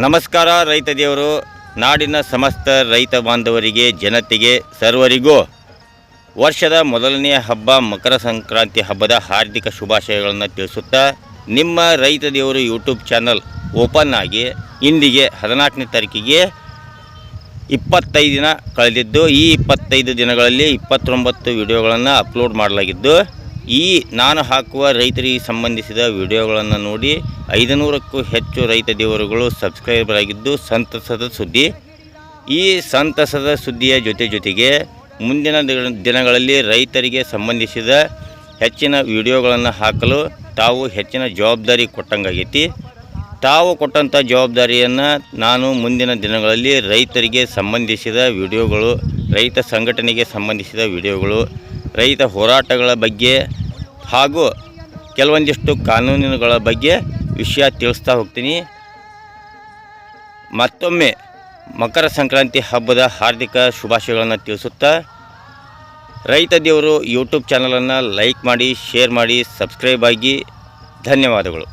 ನಮಸ್ಕಾರ ರೈತ ದೇವರು. ನಾಡಿನ ಸಮಸ್ತ ರೈತ ಬಾಂಧವರಿಗೆ, ಜನತೆಗೆ, ಸರ್ವರಿಗೂ ವರ್ಷದ ಮೊದಲನೆಯ ಹಬ್ಬ ಮಕರ ಸಂಕ್ರಾಂತಿ ಹಬ್ಬದ ಹಾರ್ದಿಕ ಶುಭಾಶಯಗಳನ್ನು ತಿಳಿಸುತ್ತಾ ನಿಮ್ಮ ರೈತ ದೇವರು ಯೂಟ್ಯೂಬ್ ಚಾನಲ್ ಓಪನ್ ಆಗಿ ಇಂದಿಗೆ ಹದಿನಾಲ್ಕನೇ ತಾರೀಕಿಗೆ ಇಪ್ಪತ್ತೈದು ದಿನ ಕಳೆದಿದ್ದು, ಈ ಇಪ್ಪತ್ತೈದು ದಿನಗಳಲ್ಲಿ ಇಪ್ಪತ್ತೊಂಬತ್ತು ವಿಡಿಯೋಗಳನ್ನು ಅಪ್ಲೋಡ್ ಮಾಡಲಾಗಿದ್ದು ಈ ನಾನು ಹಾಕುವ ರೈತರಿಗೆ ಸಂಬಂಧಿಸಿದ ವಿಡಿಯೋಗಳನ್ನು ನೋಡಿ ಐದುನೂರಕ್ಕೂ ಹೆಚ್ಚು ರೈತ ದೇವರುಗಳು ಸಬ್ಸ್ಕ್ರೈಬರ್ ಆಗಿದ್ದು ಸಂತಸದ ಸುದ್ದಿ. ಈ ಸಂತಸದ ಸುದ್ದಿಯ ಜೊತೆ ಜೊತೆಗೆ ಮುಂದಿನ ದಿನ- ದಿನಗಳಲ್ಲಿ ರೈತರಿಗೆ ಸಂಬಂಧಿಸಿದ ಹೆಚ್ಚಿನ ವಿಡಿಯೋಗಳನ್ನು ಹಾಕಲು ತಾವು ಹೆಚ್ಚಿನ ಜವಾಬ್ದಾರಿ ಕೊಟ್ಟಂಗಾಗೈತಿ. ತಾವು ಕೊಟ್ಟಂಥ ಜವಾಬ್ದಾರಿಯನ್ನು ನಾನು ಮುಂದಿನ ದಿನಗಳಲ್ಲಿ ರೈತರಿಗೆ ಸಂಬಂಧಿಸಿದ ವಿಡಿಯೋಗಳು, ರೈತ ಸಂಘಟನೆಗೆ ಸಂಬಂಧಿಸಿದ ವಿಡಿಯೋಗಳು ರೈತ ಹೋರಾಟಗಳ ಬಗ್ಗೆ ಹಾಗೂ ಕೆಲವೊಂದಿಷ್ಟು ಕಾನೂನುಗಳ ಬಗ್ಗೆ ವಿಷಯ ತಿಳಿಸ್ತಾ ಹೋಗ್ತೀನಿ. ಮತ್ತೊಮ್ಮೆ ಮಕರ ಸಂಕ್ರಾಂತಿ ಹಬ್ಬದ ಹಾರ್ದಿಕ ಶುಭಾಶಯಗಳನ್ನು ತಿಳಿಸುತ್ತಾ ರೈತ ದೇವರು ಯೂಟ್ಯೂಬ್ ಚಾನಲನ್ನು ಲೈಕ್ ಮಾಡಿ ಶೇರ್ ಮಾಡಿ ಸಬ್ಸ್ಕ್ರೈಬ್ ಆಗಿ ಧನ್ಯವಾದಗಳು.